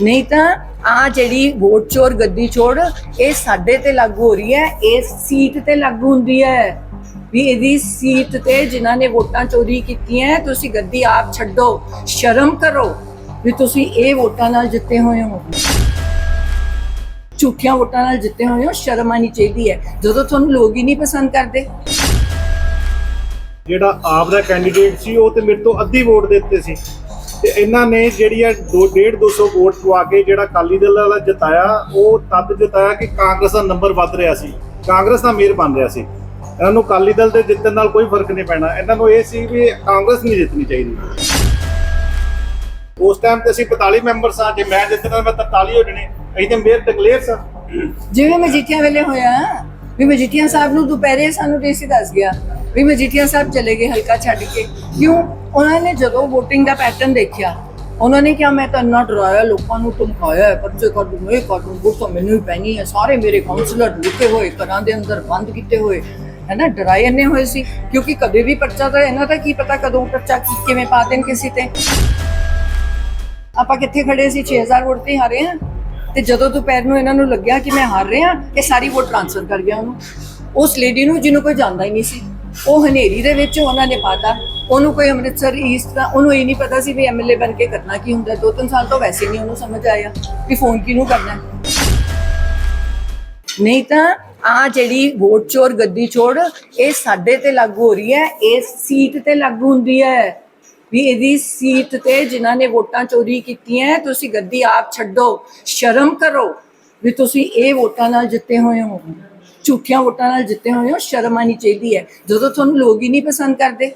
ਨਹੀਂ ਤਾਂ ਆ ਜਿਹੜੀ ਵੋਟ ਚੋਰ, ਗੱਦੀ ਚੋਰ, ਇਹ ਸਾਡੇ ਤੇ ਲਾਗੂ ਹੋ ਰਹੀ ਹੈ ਇਸ ਸੀਟ ਤੇ ਲਾਗੂ ਹੁੰਦੀ ਹੈ। ਵੀ ਇਹਦੀ ਸੀਟ ਤੇ ਜਿਨ੍ਹਾਂ ਨੇ ਵੋਟਾਂ ਚੋਰੀ ਕੀਤੀਆਂ, ਤੁਸੀਂ ਗੱਦੀ ਆਪ ਛੱਡੋ, ਸ਼ਰਮ ਕਰੋ ਵੀ ਤੁਸੀਂ ਇਹ ਵੋਟਾਂ ਨਾਲ ਜਿੱਤੇ ਹੋਏ ਹੋ। ਝੂਠੀਆਂ ਵੋਟਾਂ ਨਾਲ ਜਿੱਤੇ ਹੋਏ ਹੋ, ਸ਼ਰਮ ਆਣੀ ਚਾਹੀਦੀ ਹੈ। ਜਦੋਂ ਤੁਹਾਨੂੰ ਲੋਕ ਹੀ ਨਹੀਂ ਪਸੰਦ ਕਰਦੇ। ਜਿਹੜਾ ਆਪ ਦਾ ਕੈਂਡੀਡੇਟ ਸੀ, ਉਹ ਤੇ ਮੇਰੇ ਤੋਂ ਅੱਧੀ ਵੋਟ ਦੇ ਦਿੱਤੇ ਸੀ। ਤੇ ਇਹਨਾਂ ਨੇ ਜਿਹੜੀ ਆ 2.5 200 ਵੋਟ ਪਵਾ ਕੇ ਜਿਹੜਾ ਅਕਾਲੀ ਦਲ ਵਾਲਾ ਜਿਤਾਇਆ, ਉਹ ਤਦ ਜਿਤਾਇਆ ਕਿ ਕਾਂਗਰਸ ਦਾ ਨੰਬਰ ਵੱਧ ਰਿਹਾ ਸੀ। ਕਾਂਗਰਸ ਦਾ ਮੇਅਰ ਬਣ ਰਿਹਾ ਸੀ। ਇਹਨਾਂ ਨੂੰ ਅਕਾਲੀ ਦਲ ਦੇ ਜਿੱਤਣ ਨਾਲ ਕੋਈ ਫ਼ਰਕ ਨਹੀਂ ਪੈਣਾ। ਇਹਨਾਂ ਨੂੰ ਇਹ ਸੀ ਵੀ ਕਾਂਗਰਸ ਨਹੀਂ ਜਿੱਤਣੀ ਚਾਹੀਦੀ। ਉਸ ਟਾਈਮ ਤੇ ਅਸੀਂ 45 ਮੈਂਬਰ ਸਾਂ ਜੇ ਮੈਂ ਜਿੱਤਣਾ, ਮੈਂ 43 ਹੋ ਜਣੇ। ਅਸੀਂ ਤੇ ਮੇਅਰ ਡਿਕਲੇਅਰ ਸਾਂ। ਜਿਵੇਂ ਮਜੀਠੀਆਂ ਵੇਲੇ ਹੋਇਆ, ਵੀ ਮਜੀਠੀਆ ਸਾਹਿਬ ਨੂੰ ਦੁਪਹਿਰੇ ਸਾਨੂੰ ਡੀਸੀ ਦੱਸ ਗਿਆ। ਵੀ ਮਜੀਠੀਆ ਸਾਹਿਬ ਚਲੇ ਗਏ ਹਲਕਾ ਛੱਡ ਕੇ। ਕਿਉਂ? ਉਹਨਾਂ ਨੇ ਜਦੋਂ VOTING ਦਾ ਪੈਟਰਨ ਦੇਖਿਆ, ਉਹਨਾਂ ਨੇ ਕਿਹਾ, ਮੈਂ ਤਾਂ ਨਾ ਡਰਾਇਆ, ਲੋਕਾਂ ਨੂੰ ਧਮਕਾਇਆ ਹੈ, ਪਰਚੇ ਕਰ ਦੂੰ, ਇਹ ਕਰ ਤਾਂ ਮੈਨੂੰ ਹੀ ਪੈਣੀ ਹੈ। ਸਾਰੇ ਮੇਰੇ ਕਾਉਂਸਲਰ ਲੁਕੇ ਹੋਏ, ਘਰਾਂ ਦੇ ਅੰਦਰ ਬੰਦ ਕੀਤੇ ਹੋਏ। ਹੈ ਨਾ ਡਰਾਏ ਇੰਨੇ ਹੋਏ ਸੀ। ਕਿਉਂਕਿ ਕਦੇ ਵੀ ਪਰਚਾ ਤਾਂ, ਇਹਨਾਂ ਦਾ ਕੀ ਪਤਾ ਕਦੋਂ ਪਰਚਾ ਕੀ, ਕਿਵੇਂ ਪਾ ਦੇਣ ਕਿਸੇ ਤੇ। ਆਪਾਂ ਕਿੱਥੇ ਖੜੇ ਸੀ? 6000 ਵੋਟ ਤੇ ਹਾਰੇ ਆ ਤੇ ਜਦੋਂ ਦੁਪਹਿਰ ਨੂੰ ਇਹਨਾਂ ਨੂੰ ਲੱਗਿਆ ਕਿ ਮੈਂ ਹਾਰ ਰਿਹਾ, ਇਹ ਸਾਰੀ ਵੋਟ ਟ੍ਰਾਂਸਫਰ ਕਰ ਗਿਆ ਉਹਨੂੰ। ਉਸ ਲੇਡੀ ਨੂੰ, ਜਿਹਨੂੰ ਕੋਈ ਜਾਣਦਾ ਹੀ ਨਹੀਂ ਸੀ। ਉਹ ਹਨੇਰੀ ਦੇ ਵਿੱਚ ਉਹਨਾਂ ਨੇ ਪਾਤਾ। ਉਹਨੂੰ ਕੋਈ ਅੰਮ੍ਰਿਤਸਰ ਈਸਟ ਦਾ ਉਹਨੂੰ ਇਹ ਨਹੀਂ ਪਤਾ ਸੀ ਵੀ ਐਮਐਲਏ ਬਣ ਕੇ ਕਰਨਾ ਕੀ ਹੁੰਦਾ। ਦੋ ਤਿੰਨ ਸਾਲ ਤੋਂ ਵੈਸੇ ਨਹੀਂ ਉਹਨੂੰ ਸਮਝ ਆਇਆ ਕਿ ਫੋਨ ਕਿਹਨੂੰ ਕਰਨਾ। ਨਹੀਂ ਤਾਂ ਆ ਜਿਹੜੀ ਵੋਟ ਚੋਰ, ਗੱਦੀ ਚੋਰ, ਇਹ ਸਾਡੇ ਤੇ ਲਾਗੂ ਹੋ ਰਹੀ ਹੈ। ਇਸ ਸੀਟ ਤੇ ਲਾਗੂ ਹੁੰਦੀ ਹੈ। ਵੀ ਇਹਦੀ ਸੀਟ ਤੇ ਜਿਨ੍ਹਾਂ ਨੇ ਵੋਟਾਂ ਚੋਰੀ ਕੀਤੀਆਂ, ਤੁਸੀਂ ਗੱਦੀ ਆਪ ਛੱਡੋ, ਸ਼ਰਮ ਕਰੋ ਵੀ ਤੁਸੀਂ ਇਹ ਵੋਟਾਂ ਨਾਲ ਜਿੱਤੇ ਹੋਏ ਹੋ। ਝੂਠੀਆਂ ਵੋਟਾਂ ਨਾਲ ਜਿੱਤੇ ਹੋਏ ਹੋ ਸ਼ਰਮ ਆਣੀ ਚਾਹੀਦੀ ਹੈ। ਜਦੋਂ ਤੁਹਾਨੂੰ ਲੋਕ ਹੀ ਨਹੀਂ ਪਸੰਦ ਕਰਦੇ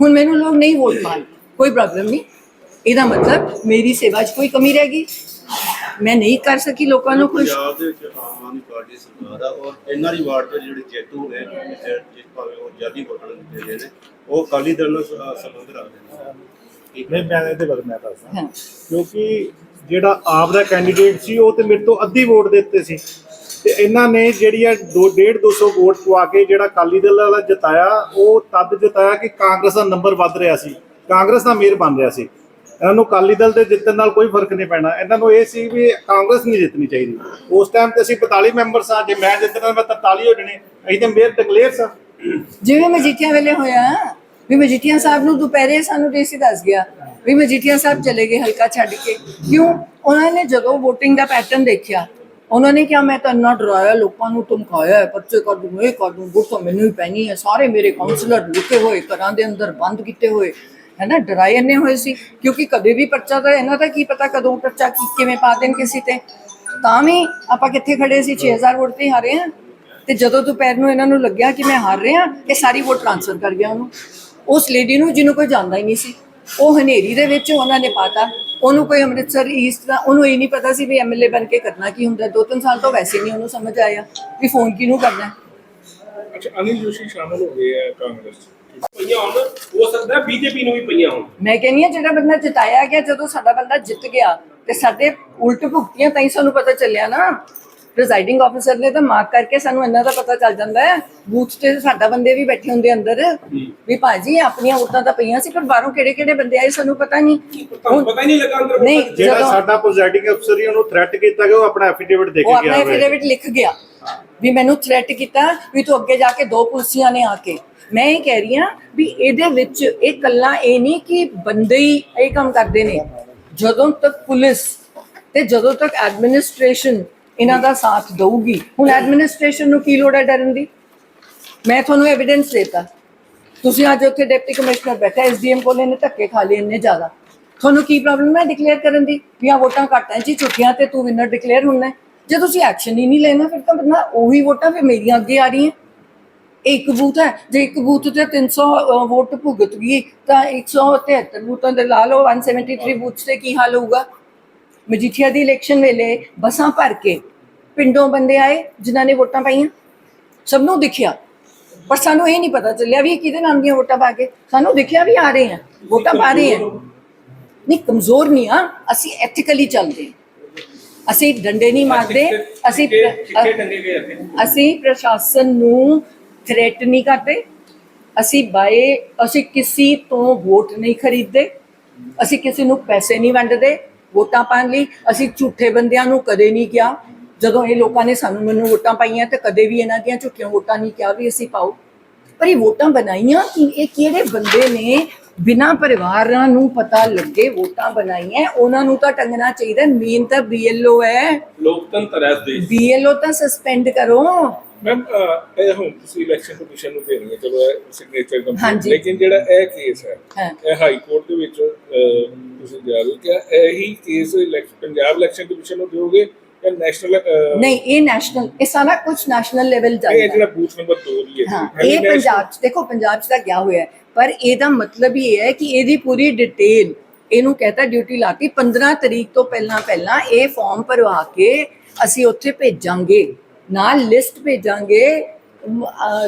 ਹੁਣ ਮੈਨੂੰ ਲੋਕ ਨਹੀਂ ਵੋਟ ਪਾਣ ਕੋਈ ਪ੍ਰੋਬਲਮ ਨਹੀਂ। ਇਹਦਾ ਮਤਲਬ ਮੇਰੀ ਸੇਵਾ 'ਚ ਕੋਈ ਕਮੀ ਰਹਿ ਗਈ। ਮੈਂ ਨਹੀਂ ਕਰ ਸਕੀ ਲੋਕਾਂ ਨੂੰ ਖੁਸ਼। ਪੰਜਾਬ ਦੇ ਵਿੱਚ ਆਮ ਆਦਮੀ ਪਾਰਟੀ ਸਰਕਾਰ ਆ ਔਰ ਇਹਨਾਂ ਦੀ ਵਾਰਡ ਤੇ ਜਿਹੜੇ ਜੇਤੂ ਨੇ ਜਿ- ਜਿਸ ਭਾਵੇਂ ਉਹ ਜਾਦੀ ਵੋਟਾਂ ਦਿੱਤੇ ਗਏ ਨੇ। ਉਹ ਅਕਾਲੀ ਦਲ ਨਾਲ ਸ- ਸੰਬੰਧ ਰੱਖਦੇ ਨੇ। ਠੀਕ ਹੈ ਨਹੀਂ ਮੈਂ ਇਹਦੇ ਬਾਰੇ ਮੈਂ ਦੱਸਦਾ। ਹਾਂ। ਕਿਉਂਕਿ ਜਿਹੜਾ ਆਪ ਦਾ ਕੈਂਡੀਡੇਟ ਸੀ ਉਹ ਤੇ ਮੇਰੇ ਤੋਂ ਅੱਧੀ ਵੋਟ ਦਿੱਤੇ ਸੀ। ਤੇ ਇਹਨਾਂ ਨੇ ਜਿਹੜੀ ਆ 2.5 200 ਵੋਟ ਪਵਾ ਕੇ ਜਿਹੜਾ ਅਕਾਲੀ ਦਲ ਵਾਲਾ ਜਿਤਾਇਆ, ਉਹ ਤਦ ਜਿਤਾਇਆ ਕਿ ਕਾਂਗਰਸ ਦਾ ਨੰਬਰ ਵੱਧ ਰਿਹਾ ਸੀ। ਕਾਂਗਰਸ ਦਾ ਮੇਅਰ ਬਣ ਰਿਹਾ ਸੀ। ਇਹਨਾਂ ਨੂੰ ਅਕਾਲੀ ਦਲ ਦੇ ਜਿੱਤਣ ਨਾਲ ਕੋਈ ਫ਼ਰਕ ਨਹੀਂ ਪੈਣਾ। ਇਹਨਾਂ ਨੂੰ ਇਹ ਸੀ ਵੀ ਕਾਂਗਰਸ ਨਹੀਂ ਜਿੱਤਣੀ ਚਾਹੀਦੀ। ਉਸ ਟਾਈਮ ਤੇ ਅਸੀਂ 45 ਮੈਂਬਰ ਸਾਂ ਜੇ ਮੈਂ ਜਿੱਤਣਾ, ਮੈਂ 43 ਹੋ ਜਣੇ। ਅਸੀਂ ਤੇ ਮੇਅਰ ਡਿਕਲੇਅਰ ਸਾਂ। ਜਿਵੇਂ ਮਜੀਠੀਆਂ ਵੇਲੇ ਹੋਇਆ, ਵੀ ਮਜੀਠੀਆ ਸਾਹਿਬ ਨੂੰ ਦੁਪਹਿਰੇ ਸਾਨੂੰ ਡੀਸੀ ਦੱਸ ਗਿਆ ਵੀ ਮਜੀਠੀਆ ਸਾਹਿਬ ਚਲੇ ਗਏ ਹਲਕਾ ਛੱਡ ਕੇ। ਕਿਉਂ? ਉਹਨਾਂ ਨੇ ਜਦੋਂ VOTING ਦਾ ਪੈਟਰਨ ਦੇਖਿਆ ਉਹਨਾਂ ਨੇ ਕਿਹਾ, ਮੈਂ ਤਾਂ ਨਾ ਡਰਾਇਆ, ਲੋਕਾਂ ਨੂੰ ਧਮਕਾਇਆ ਹੈ, ਪਰਚੇ ਕਰ ਦੂੰ, ਇਹ ਕਰ ਦੂੰ ਵੋਟ ਤਾਂ ਮੈਨੂੰ ਹੀ ਪੈਣੀ ਹੈ। ਸਾਰੇ ਮੇਰੇ ਕਾਉਂਸਲਰ ਲੁਕੇ ਹੋਏ, ਘਰਾਂ ਦੇ ਅੰਦਰ ਬੰਦ ਕੀਤੇ ਹੋਏ, ਹੈ ਨਾ, ਡਰਾਏ ਇੰਨੇ ਹੋਏ ਸੀ। ਕਿਉਂਕਿ ਕਦੇ ਵੀ ਪਰਚਾ ਤਾਂ ਇਹਨਾਂ ਦਾ ਕੀ ਪਤਾ ਕਦੋਂ ਪਰਚਾ ਕੀ, ਕਿਵੇਂ ਪਾ ਦੇਣ ਕਿਸੇ ਤੇ। ਤਾਂ ਵੀ ਆਪਾਂ ਕਿੱਥੇ ਖੜੇ ਸੀ? 6000 ਵੋਟ ਤੇ ਹਾਰੇ ਹਾਂ। ਤੇ ਜਦੋਂ ਦੁਪਹਿਰ ਨੂੰ ਇਹਨਾਂ ਨੂੰ ਲੱਗਿਆ ਕਿ ਮੈਂ ਹਾਰ ਰਿਹਾ, ਇਹ ਸਾਰੀ ਵੋਟ ਟ੍ਰਾਂਸਫਰ ਕਰ ਗਿਆ ਉਹਨੂੰ। ਉਸ ਲੇਡੀ ਨੂੰ, ਜਿਹਨੂੰ ਕੋਈ ਜਾਣਦਾ ਹੀ ਨਹੀਂ ਸੀ। ਉਹ ਹਨੇਰੀ ਦੇ ਵਿੱਚ ਉਹਨਾਂ ਨੇ ਪਾਤਾ। ਉਹਨੂੰ ਕੋਈ ਅੰਮ੍ਰਿਤਸਰ ਈਸਟ ਦਾ ਉਹਨੂੰ ਇਹ ਨਹੀਂ ਪਤਾ ਸੀ ਵੀ ਐਮਐਲਏ ਬਣ ਕੇ ਕਰਨਾ ਕੀ ਹੁੰਦਾ। ਦੋ ਤਿੰਨ ਸਾਲ ਤੋਂ ਵੈਸੇ ਨਹੀਂ ਉਹਨੂੰ ਸਮਝ ਆਇਆ ਵੀ ਫੋਨ ਕਿਹਨੂੰ ਕਰਨਾ। ਅੱਛਾ ਅਨਿਲ ਜੋਸ਼ੀ ਸ਼ਾਮਲ ਹੋ ਗਏ ਆ ਕਾਂਗਰਸ ਪਈਆਂ ਹੁਣ ਹੋ ਸਕਦਾ ਬੀਜੇਪੀ ਨੂੰ ਵੀ ਪਈਆਂ ਹੁਣ। ਮੈਂ ਕਹਿੰਦੀ ਹਾਂ ਜਿਹੜਾ ਬੰਦਾ ਜਿਤਾਇਆ ਗਿਆ ਜਦੋਂ ਸਾਡਾ ਬੰਦਾ ਜਿੱਤ ਗਿਆ ਤੇ ਸਾਡੇ ਉਲਟ ਭੁਗਤੀਆਂ ਤਾਂ ਹੀ ਸਾਨੂੰ ਪਤਾ ਚੱਲਿਆ ਨਾ। ਪ੍ਰੈਜ਼ਾਈਡਿੰਗ ਆਫੀਸਰ ਨੇ ਤਾਂ ਮਾਰਕ ਕਰਕੇ ਸਾਨੂੰ ਇੰਨਾ ਤਾਂ ਪਤਾ ਚੱਲ ਜਾਂਦਾ ਹੈ। ਬੂਥ ਤੇ ਸਾਡਾ ਬੰਦੇ ਵੀ ਬੈਠੇ ਹੁੰਦੇ ਅੰਦਰ। ਵੀ ਭਾਜੀ ਆਪਣੀਆਂ ਵੋਟਾਂ ਤਾਂ ਪਈਆਂ ਸੀ ਪਰ ਬਾਹਰੋਂ ਕਿਹੜੇ ਕਿਹੜੇ ਬੰਦੇ ਆਏ ਸਾਨੂੰ ਪਤਾ ਨਹੀਂ। ਤੁਹਾਨੂੰ ਪਤਾ ਹੀ ਨਹੀਂ ਲੱਗਾ ਅੰਦਰ। ਨਹੀਂ ਜਿਹੜਾ ਜਦੋਂ ਸਾਡਾ ਪ੍ਰੈਜ਼ਾਈਡਿੰਗ ਅਫਸਰ ਹੀ ਉਹਨੂੰ ਥ੍ਰੈਟ ਕੀਤਾ ਗਿਆ ਉਹ ਆਪਣਾ ਐਫੀਡੇਵਿਟ ਦੇ ਉਹ ਕੇ ਆਪਣਾ ਗਿਆ ਹੋਇਆ ਹੈ। ਐਫੀਡੇਵਿਟ ਲਿਖ ਗਿਆ। ਵੀ ਮੈਨੂੰ ਥ੍ਰੈਟ ਕੀਤਾ ਵੀ ਤੂੰ ਅੱਗੇ ਜਾ ਕੇ ਦੋ ਪੁਲਸੀਆਂ ਨੇ ਆ ਕੇ। ਮੈਂ ਇਹ ਕਹਿ ਰਹੀ ਹਾਂ ਵੀ ਇਹਦੇ ਵਿੱਚ ਇਹ ਕੱਲਾ ਇਹ ਨਹੀਂ ਕਿ ਬੰਦੇ ਹੀ ਇਹ ਕੰਮ ਕਰਦੇ ਨੇ। ਜਦੋਂ ਤੱਕ ਪੁਲਿਸ ਤੇ ਜਦੋਂ ਤੱਕ ਐਡਮਿਨਿਸਟ੍ਰੇਸ਼ਨ ਇਹਨਾਂ ਦਾ ਸਾਥ ਦਊਗੀ। ਹੁਣ ਐਡਮਿਨਿਸਟ੍ਰੇਸ਼ਨ ਨੂੰ ਕੀ ਲੋੜ ਹੈ ਡਰਨ ਦੀ? ਮੈਂ ਤੁਹਾਨੂੰ ਐਵੀਡੈਂਸ ਦੇਤਾ। ਤੁਸੀਂ ਅੱਜ ਉੱਥੇ ਡਿਪਟੀ ਕਮਿਸ਼ਨਰ ਬੈਠਾ ਐਸਡੀਐਮ ਕੋਲ ਇਹਨੇ ਧੱਕੇ ਖਾ ਲਏ ਇੰਨੇ ਜ਼ਿਆਦਾ। ਤੁਹਾਨੂੰ ਕੀ ਪ੍ਰੋਬਲਮ ਹੈ ਡਿਕਲੇਅਰ ਕਰਨ ਦੀ? ਵੀ ਆ ਵੋਟਾਂ ਘੱਟ ਹੈ ਜੀ ਝੁੱਠੀਆਂ ਤੇ ਤੂੰ ਵਿਨਰ ਡਿਕਲੇਅਰ ਹੁੰਨਾ ਜੇ ਤੁਸੀਂ ਐਕਸ਼ਨ ਹੀ ਨਹੀਂ ਲੈਣਾ ਫਿਰ ਤਾਂ ਬੰਦਾ ਉਹੀ ਵੋਟਾਂ ਫਿਰ ਮੇਰੀਆਂ ਅੱਗੇ ਆ ਰਹੀਆਂ। ਇੱਕ ਬੂਥ ਹੈ ਜੇ ਇੱਕ ਬੂਥ ਤੇ 300 ਅ, ਵੋਟ ਭੁਗਤ ਗਈ ਤਾਂ 173 ਬੂਥਾਂ ਦੇ ਲਾ ਲਓ 173 ਬੂਥ ਤੇ ਕੀ ਹਾਲ ਹੋਊਗਾ? ਮਜੀਠੀਆ ਦੀ ਇਲੈਕਸ਼ਨ ਵੇਲੇ ਬੱਸਾਂ ਭਰ ਕੇ ਪਿੰਡੋਂ ਬੰਦੇ ਆਏ ਜਿਨ੍ਹਾਂ ਨੇ ਵੋਟਾਂ ਪਾਈਆਂ। ਸਭ ਨੂੰ ਦਿਖਿਆ। ਪਰ ਸਾਨੂੰ ਇਹ ਨਹੀਂ ਪਤਾ ਚੱਲਿਆ ਵੀ ਇਹ ਕਿਹਦੇ ਨਾਮ ਦੀਆਂ ਵੋਟਾਂ ਪਾ ਕੇ। ਸਾਨੂੰ ਦਿਖਿਆ ਵੀ ਆ ਰਹੇ ਆ ਵੋਟਾਂ ਪਾ ਰਹੇ ਆ। ਨਹੀਂ ਕਮਜ਼ੋਰ ਨਹੀਂ ਆ। ਅਸੀਂ ਐਥੀਕਲੀ ਚੱਲਦੇ। ਅਸੀਂ ਡੰਡੇ ਨਹੀਂ ਮਾਰਦੇ। ਅਸੀਂ ਅਸੀਂ ਪ੍ਰਸ਼ਾਸਨ ਨੂੰ ਥ੍ਰੈਟ ਨਹੀਂ ਕਰਦੇ। ਅਸੀਂ ਬਾਏ ਅਸੀਂ ਕਿਸੇ ਤੋਂ ਵੋਟ ਨਹੀਂ ਖਰੀਦਦੇ। ਅਸੀਂ ਕਿਸੇ ਨੂੰ ਪੈਸੇ ਨਹੀਂ ਵੰਡਦੇ। ਵੋਟਾਂ ਪਾਉਣ ਲਈ। ਅਸੀਂ ਝੂਠੇ ਬੰਦਿਆਂ ਨੂੰ ਕਦੇ ਨਹੀਂ ਕਿਹਾ। ਜਦੋਂ ਇਹ ਲੋਕਾਂ ਨੇ ਸਾਨੂੰ ਮੈਨੂੰ ਵੋਟਾਂ ਪਾਈਆਂ ਤੇ ਕਦੇ ਵੀ ਇਹਨਾਂ ਦੀਆਂ ਝੂਠੀਆਂ ਵੋਟਾਂ ਨਹੀਂ ਕਿਹਾ ਵੀ ਅਸੀਂ ਪਾਓ। ਪਰ ਇਹ ਵੋਟਾਂ ਬਣਾਈਆਂ ਕਿ ਇਹ ਕਿਹੜੇ ਬੰਦੇ ਨੇ? ਬਿਨਾਂ ਪਰਿਵਾਰਾਂ ਨੂੰ ਪਤਾ ਲੱਗੇ ਵੋਟਾਂ ਬਣਾਈਆਂ। ਉਹਨਾਂ ਨੂੰ ਤਾਂ ਟੰਗਣਾ ਚਾਹੀਦਾ। ਮੇਨ ਤਾਂ ਬੀਐਲਓ ਹੈ। ਲੋਕਤੰਤਰ ਹੈ ਦੇਸ਼ ਬੀਐਲਓ ਤਾਂ ਸਸਪੈਂਡ ਕਰੋ। ਮੈਮ ਇਹ ਹੁਣ ਤੁਸੀਂ ਇਲੈਕਸ਼ਨ ਕਮਿਸ਼ਨ ਨੂੰ ਹੋ। ਚਲੋ ਸਿਗਨੇਚਰ ਹਾਂਜੀ। ਲੇਕਿਨ ਜਿਹੜਾ ਇਹ ਕੇਸ ਹੈ। ਇਹ ਹਾਈ ਕੋਰਟ ਦੇ ਵਿੱਚ ਤੁਸੀਂ ਜਾ ਰਹੇ ਹੋ ਕਿ ਇਹੀ case election Punjab election commission ਨੂੰ ਦਿਓਗੇ ਜਾਂ ਨੈਸ਼ਨਲ ਨਹੀਂ ਇਹ ਨੈਸ਼ਨਲ ਇਹ ਸਾਰਾ ਕੁਝ ਨੈਸ਼ਨਲ ਲੈਵਲ ਇਹ ਚੱਲਦਾ ਜਿਹੜਾ ਬੂਥ ਨੰਬਰ 2 ਦੀ ਹੈ ਇਹ ਪੰਜਾਬ ਚ ਦੇਖੋ ਪੰਜਾਬ ਚ ਤਾਂ ਗਿਆ ਹੋਇਆ ਹੈ ਪਰ ਇਹਦਾ ਮਤਲਬ ਇਹ ਹੈ ਕਿ ਇਹਦੀ ਪੂਰੀ ਡਿਟੇਲ ਇਹਨੂੰ ਕਹਤਾ ਡਿਊਟੀ ਲਾ ਕੇ 15 ਤਰੀਕ ਤੋਂ ਪਹਿਲਾਂ ਪਹਿਲਾਂ ਇਹ ਫਾਰਮ ਭਰਵਾ ਕੇ ਅਸੀਂ ਉੱਥੇ ਭੇਜਾਂਗੇ ਨਾਲ ਲਿਸਟ ਭੇਜਾਂਗੇ